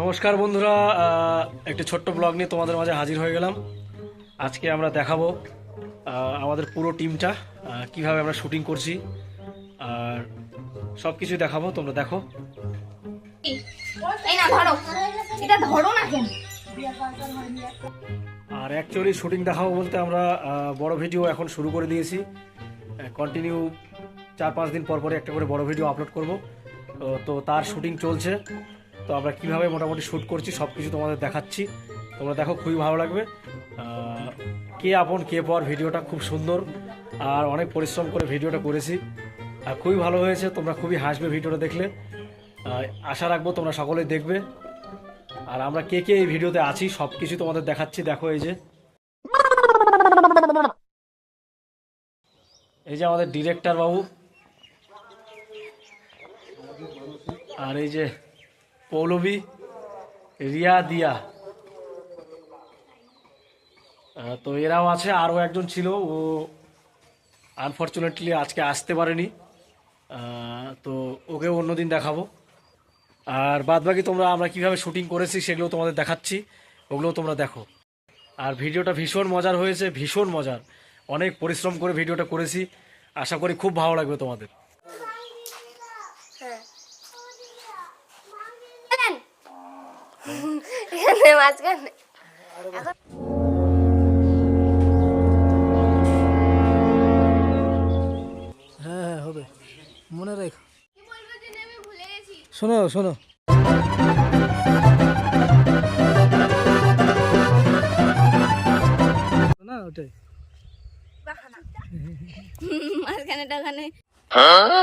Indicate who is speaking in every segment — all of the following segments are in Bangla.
Speaker 1: নমস্কার বন্ধুরা একটি ছোট্ট ব্লগ নিয়ে তোমাদের মাঝে হাজির হয়ে গেলাম। আজকে আমরা দেখাবো আমাদের পুরো টিমটা কীভাবে আমরা শুটিং করছি আর সব কিছু দেখাবো তোমরা দেখো। আর অ্যাকচুয়ালি শুটিং দেখাবো বলতে আমরা বড় ভিডিও এখন শুরু করে দিয়েছি। কন্টিনিউ চার পাঁচ দিন পর পরে একটা করে বড় ভিডিও আপলোড করব। তো তার শুটিং চলছে। তো আমরা কীভাবে মোটামুটি শ্যুট করছি সব কিছু তোমাদের দেখাচ্ছি। তোমরা দেখো, খুবই ভালো লাগবে। কে আপন, কে পর, ভিডিওটা খুব সুন্দর। আর অনেক পরিশ্রম করে ভিডিওটা করেছি। আর খুবই ভালো হয়েছে, তোমরা খুবই হাসবে ভিডিওটা দেখলে। আশা রাখব তোমরা সকলেই দেখবে। আর আমরা কে কে এই ভিডিওতে আছি সব কিছু তোমাদের দেখাচ্ছি। দেখো এই যে। এই যে আমাদের ডিরেক্টর বাবু। আর এই যে পৌলবী রিয়া দিয়া। তো এরাও আছে, আরও একজন ছিল, ও আনফর্চুনেটলি আজকে আসতে পারেনি। তো ওকে অন্যদিন দেখাবো। আর বাদ বাকি তোমরা, আমরা কীভাবে শুটিং করেছি সেগুলো তোমাদের দেখাচ্ছি ওগুলো তোমরা দেখো। আর ভিডিওটা ভীষণ মজার হয়েছে, ভীষণ মজার। অনেক পরিশ্রম করে ভিডিওটা করেছি, আশা করি খুব ভালো লাগবে তোমাদের।
Speaker 2: এখানে মাঝখানে।
Speaker 3: হ্যাঁ হ্যাঁ হবে। মনে রেখো। শোনো শোনো। না ওটাই।
Speaker 2: মাঝখানে টাখানে তো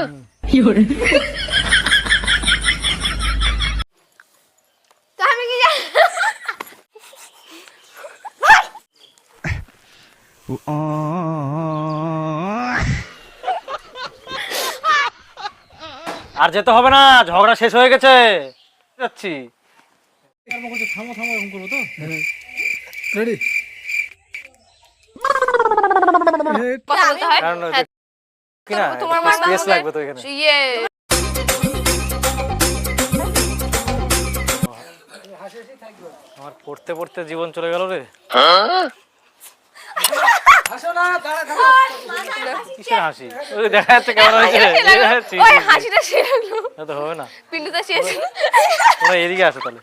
Speaker 1: আর যেতে হবে না ঝগড়া শেষ হয়ে গেছে। যাচ্ছি। থামো থামো এরকম করব তো
Speaker 3: রেডি
Speaker 2: হয় হ্যাঁ, তোমার
Speaker 1: লাগবে তো এখানে
Speaker 2: ইয়ে
Speaker 1: আমার পড়তে পড়তে জীবন চলে গেল রে। কিসের হাসি ওই দেখা যাচ্ছে কেমন হয়েছে।
Speaker 2: ওই
Speaker 1: ছি, ছি।
Speaker 2: হাসিটা সে লাগল
Speaker 1: না তো হবে না।
Speaker 2: পিন্টুটা শেষ
Speaker 1: তোমরা এদিকে আসো তাহলে।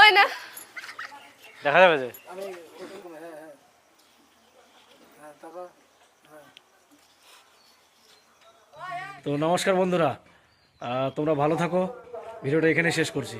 Speaker 2: ওই না।
Speaker 1: দেখা যাবে যে? তো নমস্কার বন্ধুরা। তোমরা ভালো থাকো। ভিডিওটা এখানে শেষ করছি।